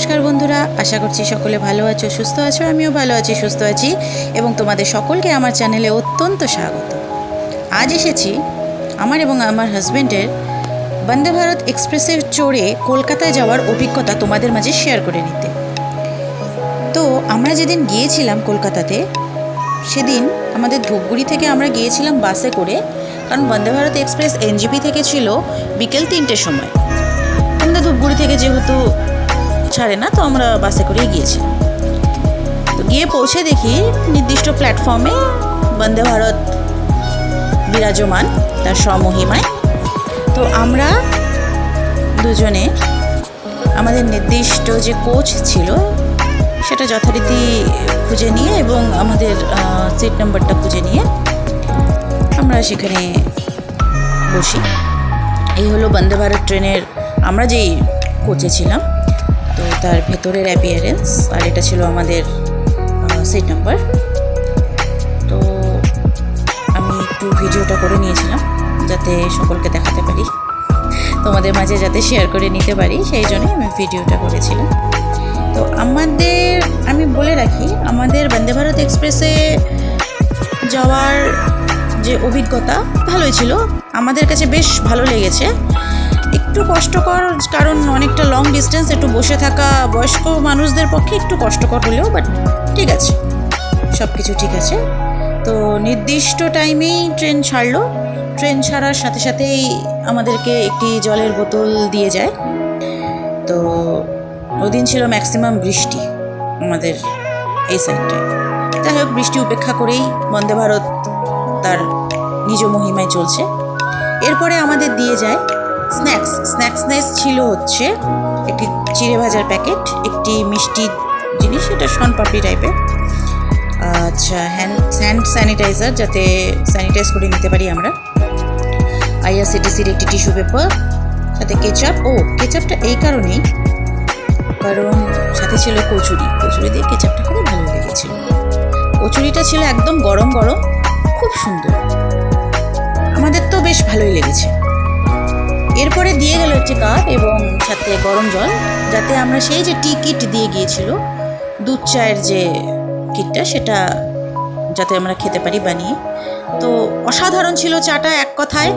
নমস্কার বন্ধুরা, আশা করছি সকলে ভালো আছো, সুস্থ আছো, আমিও ভালো আছি, সুস্থ আছি, এবং তোমাদের সকলকে আমার চ্যানেলে অত্যন্ত স্বাগত। আজ এসেছি আমার এবং আমার হাজব্যান্ডের বন্দে ভারত এক্সপ্রেসের চড়ে কলকাতায় যাওয়ার অভিজ্ঞতা তোমাদের মাঝে শেয়ার করে নিতে। তো আমরা যেদিন গিয়েছিলাম কলকাতাতে, সেদিন আমাদের ধূপগুড়ি থেকে আমরা গিয়েছিলাম বাসে করে, কারণ বন্দে ভারত এক্সপ্রেস এনজিপি থেকে ছিল বিকেল তিনটের সময়। আমাদের ধূপগুড়ি থেকে যেহেতু ছাড়ে না, তো আমরা বাসে করেই গিয়েছি তো গিয়ে পৌঁছে দেখি নির্দিষ্ট প্ল্যাটফর্মে বন্দে ভারত বিরাজমান, তার স্বমহিমায় তো আমরা দুজনে আমাদের নির্দিষ্ট যে কোচ ছিল, সেটা যথারীতি খুঁজে নিয়ে এবং আমাদের সিট নাম্বারটা খুঁজে নিয়ে আমরা সেখানে বসি। এই হলো বন্দে ভারত ট্রেনের, আমরা যেই কোচে ছিলাম তার ভেতরের অ্যাপিয়ারেন্স আর এটা ছিল আমাদের সিট নাম্বার তো আমি একটু ভিডিওটা করে নিয়েছিলাম, যাতে সকলকে দেখাতে পারি, তোমাদের মাঝে যাতে শেয়ার করে নিতে পারি, সেই জন্যই আমি ভিডিওটা করেছিলাম। তো আমাদের, আমি বলে রাখি, আমাদের বন্দে ভারত এক্সপ্রেসে যাওয়ার যে অভিজ্ঞতা ভালোই ছিল। আমাদের কাছে বেশ ভালো লেগেছে। একটু কষ্টকর, কারণ অনেকটা লং ডিস্টেন্স একটু বসে থাকা বয়স্ক মানুষদের পক্ষে একটু কষ্টকর হলেও বাট ঠিক আছে সব কিছু ঠিক আছে। তো নির্দিষ্ট টাইমেই ট্রেন ছাড়লো। ট্রেন ছাড়ার সাথে সাথেই আমাদেরকে একটি জলের বোতল দিয়ে যায়। তো ওদিন ছিল ম্যাক্সিমাম বৃষ্টি আমাদের এই সাইডটায় যাই হোক, বৃষ্টি উপেক্ষা করেই বন্দে ভারত তার নিজ মহিমায় চলছে। এরপরে আমাদের দিয়ে যায় স্ন্যাক্স স্ন্যাক্সনেস ছিল হচ্ছে একটি চিড়ে ভাজার প্যাকেট, একটি মিষ্টি জিনিস, এটা শনপাপড়ি টাইপের আচ্ছা হ্যান্ড হ্যান্ড স্যানিটাইজার যাতে স্যানিটাইজ করে নিতে পারি আমরা। আইআরসিটিসির একটি টিস্যু পেপার সাথে কেচাপ ও কেচাপটা এই কারণেই, কারণ সাথে ছিল কচুরি। কচুরি দিয়ে কেচাপটা খুবই ভালো লেগেছিল। কচুরিটা ছিল একদম গরম গরম, খুব সুন্দর। আমাদের তো বেশ ভালোই লেগেছে। এরপরে দিয়ে গেল হচ্ছে কাপ এবং সাথে গরম জল, যাতে আমরা সেই যে টি কিট দিয়ে গিয়েছিল, দুধ চায়ের যে কিটটা, সেটা যাতে আমরা খেতে পারি বানিয়ে। তো অসাধারণ ছিল চাটা এক কথায়।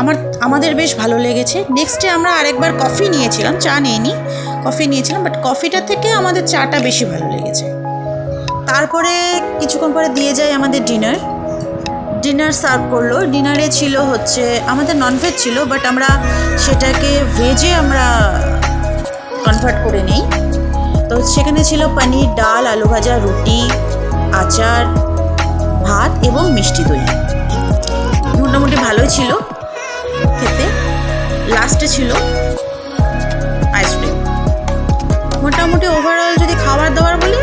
আমার, আমাদের বেশ ভালো লেগেছে। নেক্সটে আমরা আরেকবার কফি নিয়েছিলাম, চা নিইনি কফি নিয়েছিলাম বাট কফিটা থেকে আমাদের চাটা বেশি ভালো লেগেছে। তারপরে কিছুক্ষণ পরে দিয়ে যায় আমাদের ডিনার ডিনার সার্ভ করল। ডিনারে ছিল হচ্ছে, আমাদের ননভেজ ছিল বাট আমরা সেটাকে ভেজে আমরা কনভার্ট করে নিই। তো সেখানে ছিল পনির, ডাল, আলু ভাজা, রুটি, আচার, ভাত এবং মিষ্টি দই। মোটামুটি ভালোই ছিল খেতে। লাস্টে ছিল আইসক্রিম মোটামুটি ওভারঅল যদি খাবার দাবার বলি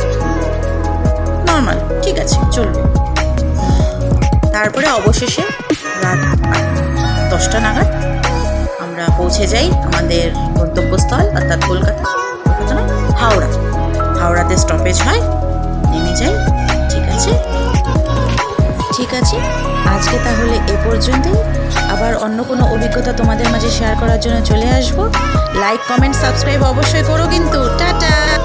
তারপরে অবশেষে রাত দশটা নাগাদ আমরা পৌঁছে যাই আমাদের গন্তব্যস্থল, অর্থাৎ কলকাতা। হাওড়া। হাওড়াতে স্টপেজ হয়, নেমে যাই। ঠিক আছে? ঠিক আছে। আজকে তাহলে এ পর্যন্তই। আবার অন্য কোনো অভিজ্ঞতা তোমাদের মাঝে শেয়ার করার জন্য চলে আসব। লাইক কমেন্ট সাবস্ক্রাইব অবশ্যই করো কিন্তু। টাটা!